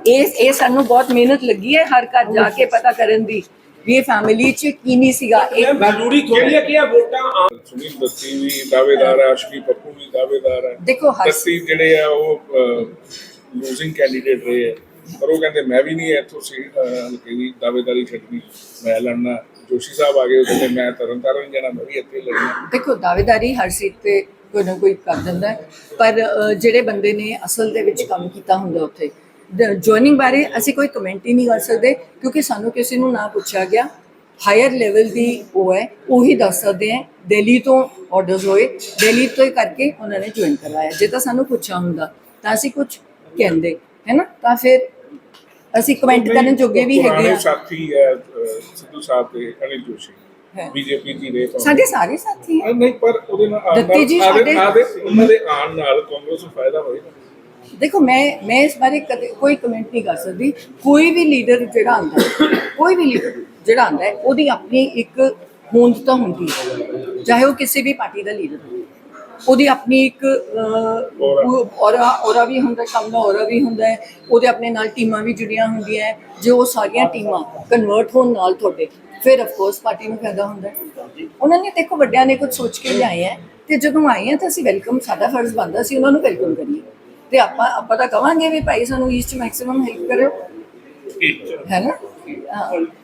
ਇਹ ਇਹ ਸਾਨੂੰ ਬਹੁਤ ਮਿਹਨਤ ਲੱਗੀ ਹੈ ਹਰ ਘਰ ਜਾ ਕੇ ਪਤਾ ਕਰਨ ਦੀ ਵੀ ਇਹ ਫੈਮਿਲੀ ਚ ਕੀ ਨਹੀਂ ਸੀਗਾ। ਇਹ ਜ਼ਰੂਰੀ ਥੋੜੀ ਹੈ ਕਿ ਇਹ ਵੋਟਾਂ? ਆਮ ਸੁਨੀਲ ਦੱਤੀ ਵੀ ਦਾਅਵੇਦਾਰ ਹੈ ਅਸ਼ਵਨੀ ਪੱਪੂ ਵੀ ਦਾਅਵੇਦਾਰ ਹੈ। ਦੇਖੋ ਹਰ ਜਿਹੜੇ ਆ ਉਹ ਲੂਜ਼ਿੰਗ ਕੈਂਡੀਡੇਟ ਰਹੇ ਆ ਪਰ ਉਹ ਕਹਿੰਦੇ, ਮੈਂ ਵੀ ਨਹੀਂ ਇੱਥੋਂ ਸੀ ਹਲਕੇ ਦੀ ਦਾਅਵੇਦਾਰੀ ਛੱਡਣੀ। ਮੈਂ ਲੜਨਾ, ਜੋਸ਼ੀ ਸਾਹਿਬ ਆ ਗਏ ਉਹ ਮੈਂ ਤਰਨ ਜਾਣਾ, ਮੈਂ ਵੀ ਇੱਥੇ ਲੜਨਾ। ਦੇਖੋ, ਦਾਅਵੇਦਾਰੀ ਹਰ ਸੀਟ ਤੇ ਕੋਈ ਨਾ ਕੋਈ ਕਰ ਦਿੰਦਾ ਪਰ ਜਿਹੜੇ ਬੰਦੇ ਨੇ ਅਸਲ ਦੇ ਵਿੱਚ ਕੰਮ ਕੀਤਾ ਹੁੰਦਾ ਉੱਥੇ ਜੁਆਇਨਿੰਗ ਬਾਰੇ ਅਸੀਂ ਕੋਈ ਕਮੈਂਟ ਹੀ ਨਹੀਂ ਕਰ ਸਕਦੇ, ਕਿਉਂਕਿ ਸਾਨੂੰ ਕਿਸੇ ਨੂੰ ਨਾ ਪੁੱਛਿਆ ਗਿਆ। ਹਾਇਰ ਲੈਵਲ ਦੀ ਉਹ ਹੈ, ਉਹੀ ਦੱਸ ਸਕਦੇ ਹੈ, ਦਿੱਲੀ ਤੋਂ ਆਰਡਰਸ ਹੋਏ, ਦਿੱਲੀ ਤੋਂ ਹੀ ਕਰਕੇ ਉਹਨਾਂ ਨੇ ਜੁਆਇਨ ਕਰਵਾਇਆ। ਜੇ ਤਾਂ ਸਾਨੂੰ ਪੁੱਛਿਆ ਹੁੰਦਾ, ਤਾਂ ਅਸੀਂ ਕੁਝ ਕਹਿੰਦੇ, ਹੈ ਨਾ? ਤਾਂ ਫਿਰ ਅਸੀਂ ਕਮੈਂਟ ਕਰਨ ਜੋਗੇ ਵੀ ਹੈਗੇ ਆ। ਸਾਥੀ ਹੈ ਸਿੱਧੂ ਸਾਹਿਬ ਤੇ ਅਨਿਲ ਜੋਸ਼ੀ। ਬੀਜੇਪੀ ਦੀ ਭਾਵੇਂ। ਸਾਡੇ ਸਾਰੇ ਸਾਥੀ ਹੈ। ਨਹੀਂ ਪਰ ਉਹਦੇ ਨਾਲ ਦੱਤੀ ਜੀ ਸਾਡੇ- ਆਦੇ- ਉਹਨਾਂ ਦੇ ਆਉਣ ਨਾਲ ਕਾਂਗਰਸ ਨੂੰ ਫਾਇਦਾ ਹੋਏਗਾ ਦੇਖੋ ਮੈਂ ਮੈਂ ਇਸ ਬਾਰੇ ਕਦੇ ਕੋਈ ਕਮੈਂਟ ਨਹੀਂ ਕਰ ਸਕਦੀ। ਕੋਈ ਵੀ ਲੀਡਰ ਜਿਹੜਾ ਆਂਦਾ ਕੋਈ ਵੀ ਲੀਡਰ ਜਿਹੜਾ ਆਂਦਾ ਉਹਦੀ ਆਪਣੀ ਇੱਕ ਹੋਂਦ ਤਾਂ ਹੁੰਦੀ ਹੈ। ਚਾਹੇ ਉਹ ਕਿਸੇ ਵੀ ਪਾਰਟੀ ਦਾ ਲੀਡਰ ਹੋਵੇ। ਉਹਦੀ ਆਪਣੀ ਇੱਕ ਔਰਾ ਔਰਾ ਵੀ ਹੁੰਦਾ ਕੰਮ ਦਾ ਔਰਾ ਵੀ ਹੁੰਦਾ ਹੈ। ਉਹਦੇ ਆਪਣੇ ਨਾਲ ਟੀਮਾਂ ਵੀ ਜੁੜੀਆਂ ਹੁੰਦੀਆਂ ਹੈ ਜੇ ਉਹ ਸਾਰੀਆਂ ਟੀਮਾਂ ਕਨਵਰਟ ਹੋਣ ਨਾਲ ਤੁਹਾਡੇ। ਫਿਰ ਆਫ ਕੋਰਸ ਪਾਰਟੀ ਨੂੰ ਫਾਇਦਾ ਹੁੰਦਾ ਹੈ। ਉਹਨਾਂ ਨੇ ਦੇਖੋ ਵੱਡਿਆਂ ਨੇ ਕੁਝ ਸੋਚ ਕੇ ਲਿਆਏ ਹੈ ਤੇ ਜਦੋਂ ਆਏ ਆ ਤਾਂ ਅਸੀਂ ਵੈਲਕਮ ਸਾਡਾ ਫਰਜ਼ ਬਣਦਾ ਸੀ ਉਹਨਾਂ ਨੂੰ ਵੈਲਕਮ ਕਰੀਏ। ਤੇ ਆਪਾਂ ਆਪਾਂ ਤਾਂ ਕਵਾਂਗੇ ਵੀ ਭਾਈ ਸਾਨੂੰ ਈਸਟ ਮੈਕਸਿਮਮ ਹੈਲਪ ਕਰਿਓ। ਹੈ। ਨਾ।